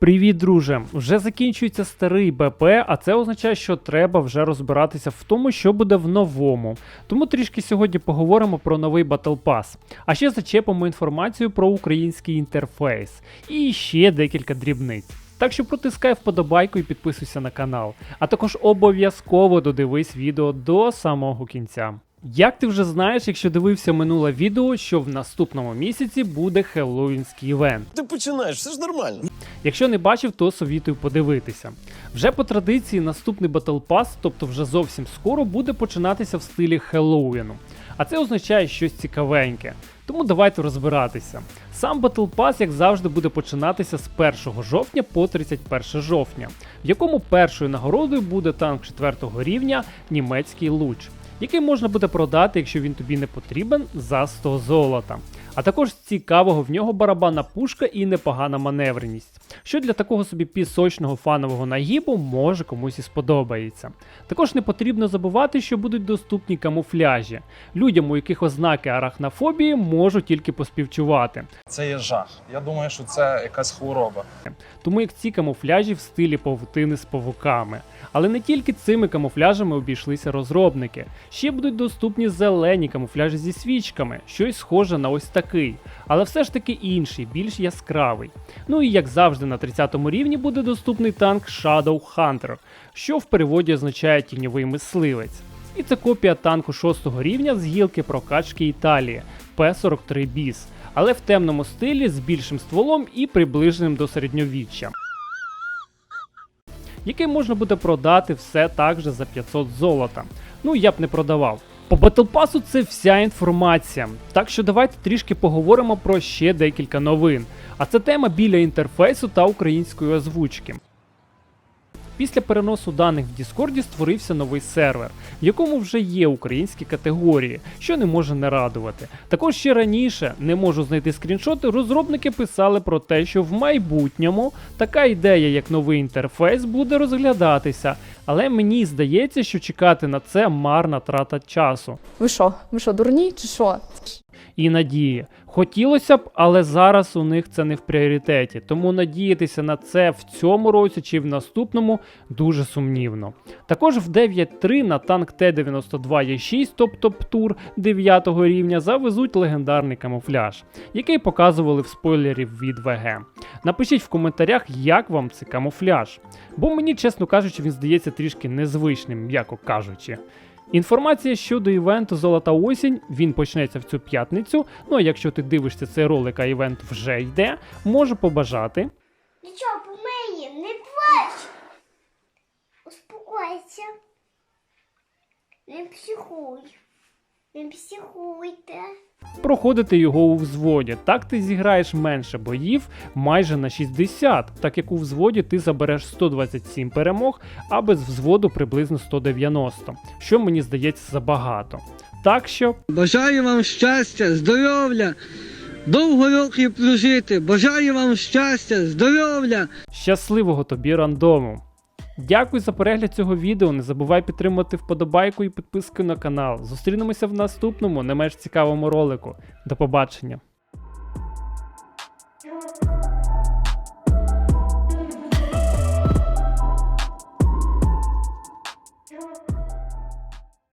Привіт, друже! Вже закінчується старий БП, а це означає, що треба вже розбиратися в тому, що буде в новому. Тому трішки сьогодні поговоримо про новий Battle Pass. А ще зачепимо інформацію про український інтерфейс і ще декілька дрібниць. Так що протискай вподобайку і підписуйся на канал. А також обов'язково додивись відео до самого кінця. Як ти вже знаєш, якщо дивився минуле відео, що в наступному місяці буде хеллоуінський івент. Ти починаєш, все ж нормально. Якщо не бачив, то совітую подивитися. Вже по традиції наступний Battle Pass, тобто вже зовсім скоро, буде починатися в стилі Хеллоуіну. А це означає щось цікавеньке. Тому давайте розбиратися. Сам Battle Pass, як завжди, буде починатися з 1 жовтня по 31 жовтня, в якому першою нагородою буде танк 4 рівня німецький луч, який можна буде продати, якщо він тобі не потрібен, за 100 золота. А також цікавого в нього барабанна пушка і непогана маневреність, що для такого собі пісочного фанового нагібу може комусь і сподобається. Також не потрібно забувати, що будуть доступні камуфляжі. Людям, у яких ознаки арахнофобії, можу тільки поспівчувати. Це є жах. Я думаю, що це якась хвороба. Тому як ці камуфляжі в стилі павутини з павуками. Але не тільки цими камуфляжами обійшлися розробники. Ще будуть доступні зелені камуфляжі зі свічками, щось схоже на ось такий, але все ж таки інший, більш яскравий. Ну і як завжди на 30 рівні буде доступний танк Shadow Hunter, що в переводі означає тіньовий мисливець. І це копія танку 6 рівня з гілки прокачки Італії P43 BIS, але в темному стилі з більшим стволом і приближеним до середньовіччя який можна буде продати все так же за 500 золота. Ну я б не продавав. По Pass це вся інформація. Так що давайте трішки поговоримо про ще декілька новин. А це тема біля інтерфейсу та української озвучки. Після переносу даних в Діскорді створився новий сервер, в якому вже є українські категорії, що не може не радувати. Також ще раніше не можу знайти скріншоти. Розробники писали про те, що в майбутньому така ідея, як новий інтерфейс, буде розглядатися. Але мені здається, що чекати на це марна трата часу Ви що? Ви що, дурні чи що? і надії. Хотілося б, але зараз у них це не в пріоритеті. Тому надіятися на це в цьому році чи в наступному дуже сумнівно. Також в 9.3 на танк Т-92Е6, тобто ПТУР 9 рівня, завезуть легендарний камуфляж, який показували в спойлері від ВГ. Напишіть в коментарях, як вам цей камуфляж. Бо мені, чесно кажучи, він здається трішки незвичним, м'яко кажучи. Інформація щодо івенту Золота осінь він почнеться в цю п'ятницю. Ну а якщо ти дивишся цей ролик, а івент вже йде, можу побажати. Нічого, мені, не плач. Успокойся. Не психуй. Не психуйте. проходити його у взводі. Так ти зіграєш менше боїв майже на 60, так як у взводі ти забереш 127 перемог, а без взводу приблизно 190, що мені здається забагато. Так що Бажаю вам щастя, здоров'я, довго років прожити. Бажаю вам щастя, здоров'я. щасливого тобі рандому! Дякую за перегляд цього відео. Не забувай підтримати вподобайку і підписку на канал. Зустрінемося в наступному, не менш цікавому ролику. До побачення!